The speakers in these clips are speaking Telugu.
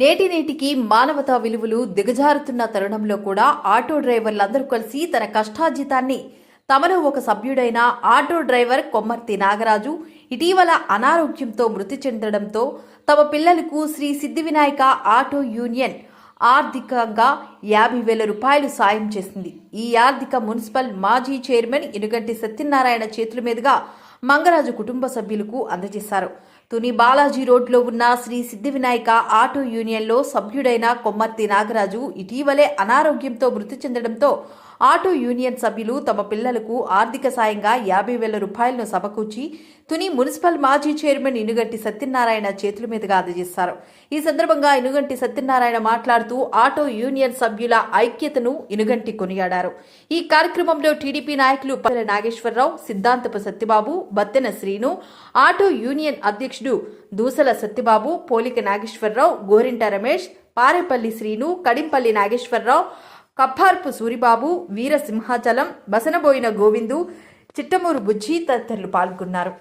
నేటి నేటికి మానవతా విలువలు దిగజారుతున్న తరుణంలో కూడా ఆటో డ్రైవర్లందరూ కలిసి తన కష్టార్జితాన్ని తమలో ఒక సభ్యుడైన ఆటో డ్రైవర్ కొమ్మర్తి నాగరాజు ఇటీవల అనారోగ్యంతో మృతి చెందడంతో తమ పిల్లలకు శ్రీ సిద్ధి వినాయక ఆటో యూనియన్ ఆర్థికంగా యాభై వేల రూపాయలు సాయం చేసింది. ఈ ఆర్థిక మున్సిపల్ మాజీ చైర్మన్ ఇనుగంటి సత్యనారాయణ చేతుల మీదుగా మంగరాజు కుటుంబ సభ్యులకు అందజేశారు. తుని బాలాజీ రోడ్లో ఉన్న శ్రీ సిద్ధి వినాయక ఆటో యూనియన్లో సభ్యుడైన కొమ్మర్తి నాగరాజు ఇటీవలే అనారోగ్యంతో మృతి చెందడంతో ఆటో యూనియన్ సభ్యులు తమ పిల్లలకు ఆర్థిక సాయంగా యాభై వేల రూపాయలను సమకూర్చి తుని మున్సిపల్ మాజీ చైర్మన్ ఇనుగంటి సత్యనారాయణ చేతుల మీదుగా అందజేశారు. ఈ సందర్భంగా ఇనుగంటి సత్యనారాయణ మాట్లాడుతూ ఆటో యూనియన్ సభ్యుల ఐక్యతను ఇనుగంటి కొనియాడారు. ఈ కార్యక్రమంలో టీడీపీ నాయకులు పల్లె నాగేశ్వరరావు సిద్ధాంతపు సత్యబాబు బత్తెన శ్రీను ఆటో యూనియన్ అధ్యక్షుడు దూసల సత్యబాబు పోలిక నాగేశ్వరరావు గోరింట రమేష్ పారేపల్లి శ్రీను కడింపల్లి నాగేశ్వరరావు కప్పార్పు సూరిబాబు వీర సింహాచలం బసనబోయిన గోవిందు చిట్టమూరు బుజ్జి తదితరులు పాల్గొన్నారు.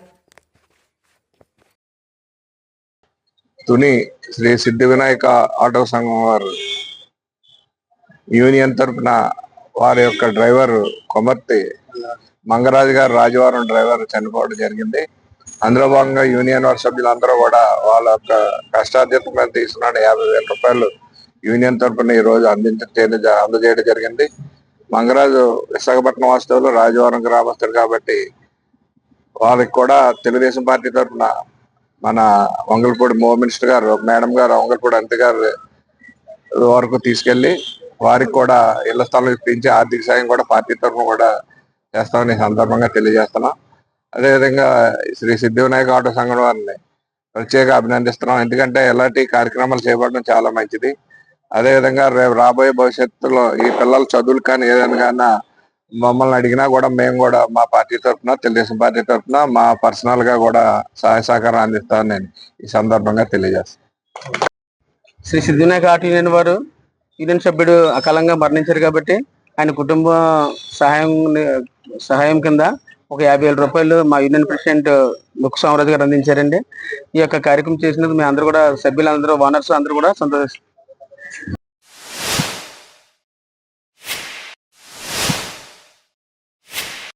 తుని శ్రీ సిద్ధి వినాయక ఆటో సంఘం వారు యూనియన్ తరఫున వారి యొక్క డ్రైవర్ కొమర్తి మంగరాజు గారు రాజవారం డ్రైవర్ చనిపోవడం జరిగింది. అందులో భాగంగా యూనియన్ వారి సభ్యులందరూ కూడా వాళ్ళ యొక్క కష్టార్జితం మీద తీసుకున్న యాభై వేల రూపాయలు యూనియన్ తరపున ఈ రోజు అందించడం అందజేయడం జరిగింది. మంగరాజు విశాఖపట్నం వాస్తవులు రాజవారం గ్రామస్తుడు కాబట్టి వాళ్ళకి కూడా తెలుగుదేశం పార్టీ తరఫున మన వంగల్పూడి మో మినిస్టర్ గారు మేడం గారు వంగల్పూడి అంతే గారు వరకు తీసుకెళ్ళి వారికి కూడా ఇళ్ళ స్థలం ఇప్పించి ఆర్థిక సాయం కూడా పార్టీ తరఫున కూడా చేస్తామని సందర్భంగా తెలియజేస్తున్నాం. అదేవిధంగా శ్రీ సిద్ధి వినాయక ఆటో సంఘం వారిని ప్రత్యేక అభినందిస్తున్నాం. ఎందుకంటే ఇలాంటి కార్యక్రమాలు చేపట్టడం చాలా మంచిది. అదేవిధంగా రేపు రాబోయే భవిష్యత్తులో ఈ పిల్లల చదువులు కానీ ఏదైనా కానీ మమ్మల్ని అడిగినా కూడా మేము కూడా మా పార్టీ తరఫున తెలుగుదేశం పార్టీ తరఫున మా పర్సనల్గా కూడా సహాయ సహకారం అందిస్తానని నేను ఈ సందర్భంగా తెలియజేస్తాను శ్రీ సిద్ధినాయక ఆర్ట్ యూనియన్ వారు యూనియన్ సభ్యుడు అకాలంగా మరణించారు కాబట్టి ఆయన కుటుంబ సహాయం సహాయం కింద ఒక యాభై వేల రూపాయలు మా యూనియన్ ప్రెసిడెంట్ ముక్కు సామరాజు గారు అందించారండి. ఈ యొక్క కార్యక్రమం చేసినందుకు మేము అందరూ కూడా సభ్యులందరూ ఓనర్స్ అందరూ కూడా సంతోషిస్తారు